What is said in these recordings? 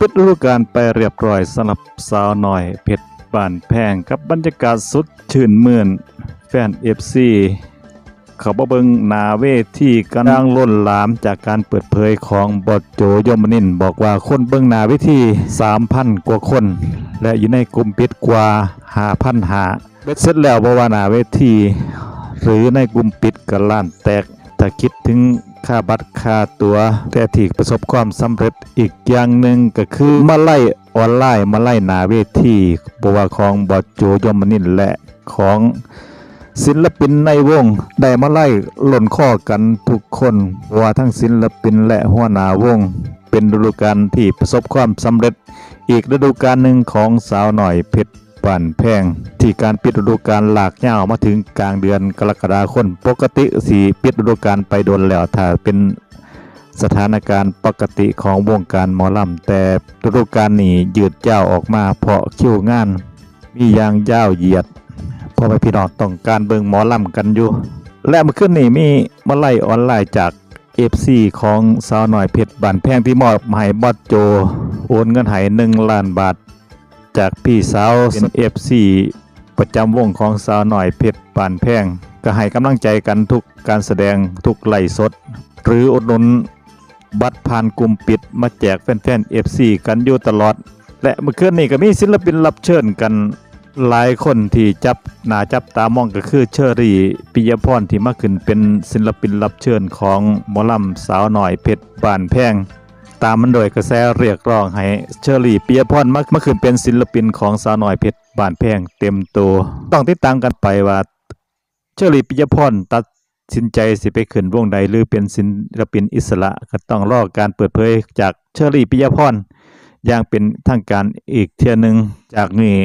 ปิดฤดูกาลไปเรียบร้อยสำหรับสาวหน่อยเพชรบานแพงกับบรรยากาศสุดชื่นมื่น แฟน FC เขาบเบิงนาเวทีกำลังล้นหลามจากการเปิดเผยของบอดโจยมนิน บอกว่าคนเบิงนาเวที3,000 กว่าคน และอยู่ในกลุ่มปิดกว่า5,000หาเบ็ดเสร็จแล้วบ่ว่านาเวทีหรือในกลุ่มปิดก็ล้านแตกถ้าคิดถึง ค่าบัตรค่าตัว แต่ที่ประสบความสำเร็จอีกอย่างหนึ่งก็คือมาไล่ออนไลน์มาไล่หนาเวทีบวาของบอดโจยมนินและของศิลปินในวงได้มาไล่หล่นข้อกันทุกคนว่าทั้งศิลปินและหัวหน้าวง เป็นฤดูกาลที่ประสบความสำเร็จ อีกฤดูกาลหนึ่งของสาวหน่อยเพชร ปั่นแพงที่การปิดฤดูกาลหลากยามาถึงกลางเดือนกรกฎาคมปกติสีปิดฤดูกาลไปโดนแล้วถ้าเป็นสถานการณ์ปกติของวงการหมอลำแต่ฤดูกาลนี้ยืดยาวออกมาเพราะคิวงาน มียางยาวเหยียดพ่อแม่พี่น้องต้องการเบิงหมอลำกันอยู่ และเมื่อคืนนี้มีมาไล่ออนไลน์จาก FC ของสาวหน่อยเพชรบานแพงที่มอบให้บอสโจ โอนเงินให้1ล้านบาท จากพี่สาวเป็น FC ประจำวงของสาวหน่อยเพชรบานแพงก็ให้กำลังใจกันทุกการแสดงทุกไล่สด หรืออดหนุนบัตรผ่านกลุ่มปิดมาแจกแฟนๆ FC กันอยู่ตลอด และเมื่อคืนนี้ก็มีศิลปินรับเชิญกันหลายคนที่จับหน้าจับตามองก็คือเชอรี่ปิยพรที่มาขึ้นเป็นศิลปินรับเชิญของหมอลำสาวหน่อยเพชรบานแพง ตามมันโดยกระแสเรียกร้องให้เชอรี่ปิยพรมามาขึ้นเป็นศิลปินของสาวหน่อยเพชรบานแพงเต็มตัว ต้องติดตามกันไปว่าเชอรี่ปิยพรตัดสินใจสิไปขึ้นวงใดหรือเป็นศิลปินอิสระก็ต้องรอการเปิดเผยจากเชอรี่ปิยพรอย่างเป็นทางการอีกเทื่อหนึ่งจากนี้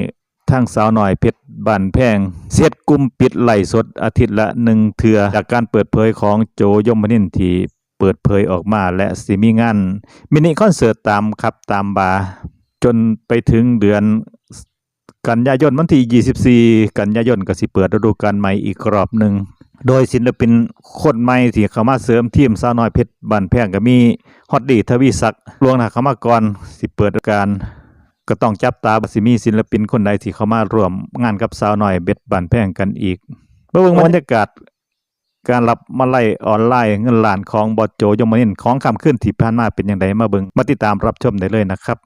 ทางสาวหน่อยเพชรบันแพงเสียดกุมปิดไหลสดอาทิตย์ละหนึ่งเทื่อจากการเปิดเผยของโจยมนินที เปิดเผยออกมาและสิมีงานมินิคอนเสิร์ตตามครับตามบาร์จนไปถึงเดือนกันยายนวันที่ 24 กันยายนก็สิเปิดฤดูกาลใหม่อีกรอบหนึ่งโดยศิลปินคนใหม่ที่เข้ามาเสริมทีมสาวน้อยเพชรบันแพงก็มีฮอดดีทวีศักดิ์ลวงหนาเข้ามาก่อนสิเปิดฤดูการก็ต้องจับตาว่าสิมีศิลปินคนใดที่เข้ามาร่วมงานกับสาวน้อยเบ็ดบันแพงกันอีกเบิ่งบรรยากาศ การรับมาไล่ออนไลน์เงินล้านของบอสโจยมนินทร์ของคำขึ้นที่ผ่านมาเป็นอย่างไรมาเบิ่งมาติดตามรับชมได้เลยนะครับ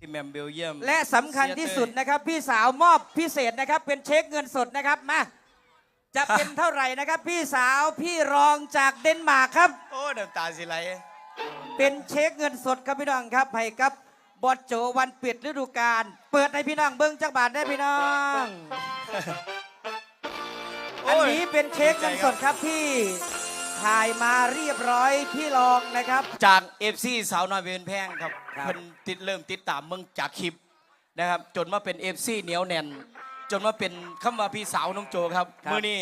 ที่แมมเบลเยียมและสำคัญที่สุดนะครับ พี่สาวมอบพิเศษนะครับ เป็นเช็คเงินสดนะครับมาจะเป็นเท่าไหร่นะครับ พี่สาวพี่รองจากเดนมาร์กครับ โอ้น้ำตาสิไหลเป็นเช็คเงินสดครับพี่น้องครับให้กับบอสโจวันปิดฤดูกาลเปิดให้พี่น้องเบิ้งจักบาทได้พี่น้อง อันนี้เป็นเช็คเงินสดครับที่ถ่ายมาเรียบร้อยพี่รองนะครับ จากเอฟซีสาวน้อยเวียนแพงครับครับ เพิ่นติดเริ่มติดตามเมืองจากคลิปนะครับ จนมาเป็นเอฟซีเหนียวแน่น จนมาเป็นคำว่าพี่สาวน้องโจครับมื้อนี้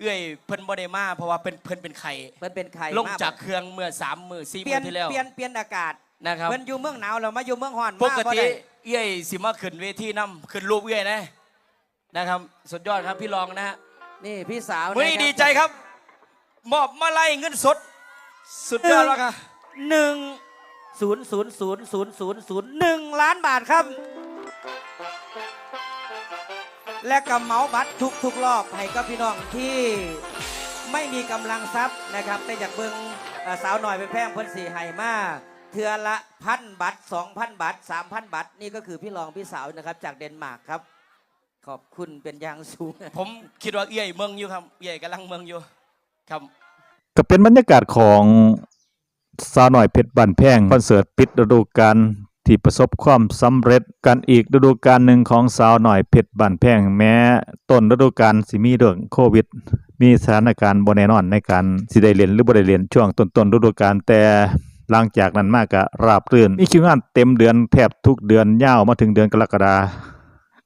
เอื้อยเพิ่นบ่ได้มาเพราะว่าเป็นเพิ่นเป็นไข่เพิ่นเป็นใครลงมจากเครื่องเมื่อ3มื้อ4เปลี่มื้ยนอที่แล้วเปลี่ยนเปลี่ยนอากาศนะครับ เพิ่นอยู่เมืองหนาวเรามาอยู่เมืองร้อนปมากบ่ติได้เอื้อยสิมาขึ้นเวทีนํขึ้นรูปเอื้อยนะนะครับ สุดยอดครับพี่รองนะฮะ นี่พี่สาววันนี้ะครับดีใจครับ มอบมาไล่เงินสด สุดยอดแล้วครับหนึ่งศูนย์ศูนย์ศูนย์ศูนย์ศูนย์ศูนย์หนึ่งล้านบาทครับ และกำเหมาบัตรทุกทุกๆรอบให้กับพี่น้องที่ไม่มีกำลังทรัพย์นะครับ แต่อยากเบิ่งเอ่อสาวหน่อยเป็นแพงเพิ่นสีไห้มาเทือละพันบัตรสองพันบัตรสามพันบัตรนี่ก็คือพี่รองพี่สาวนะครับ จากเดนมาร์กครับ ขอบคุณเป็นอย่างสูง ผมคิดว่าเอื้อยเมืองอยู่ครับเอื้อยกำลังเมืองอยู่ครับ ก็เป็นบรรยากาศของสาวหน่อยเพชรบันแพงคอนเสิร์ตปิดฤดูกาลที่ประสบความสำเร็จกันอีกฤดูกาลหนึ่งของสาวหน่อยเพชรบันแพงแม้ต้นฤดูกาลสิมีเรื่องโควิด มีสถานการณ์บ่แน่นอนในการสิได้เรียนหรือบ่ได้เรียนช่วงต้นๆฤดูกาลแต่หลังจากนั้นมากก็ราบรื่นมีคิวงานเต็มเดือนแทบทุกเดือนยาวมาถึงเดือนกรกฎาคม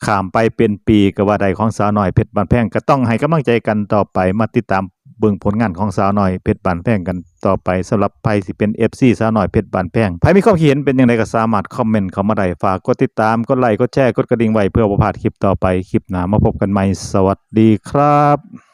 ข้ามไปเป็นปีก็ว่าใดของสาวน้อยเพชรบานแพงก็ต้องให้กำลังใจกันต่อไปมาติดตามเบิ่งผลงานของสาวน้อยเพชรบานแพงกันต่อไปสำหรับไผสิเป็น FC สาวน้อยเพชรบานแพงไผมีความคิดเห็นเป็นอย่างไรก็สามารถคอมเมนต์เข้ามาได้ฝากกดติดตามกดไลค์กดแชร์กดกระดิ่งไว้เพื่อบ่พลาดคลิปต่อไปคลิปหน้ามาพบกันใหม่สวัสดีครับ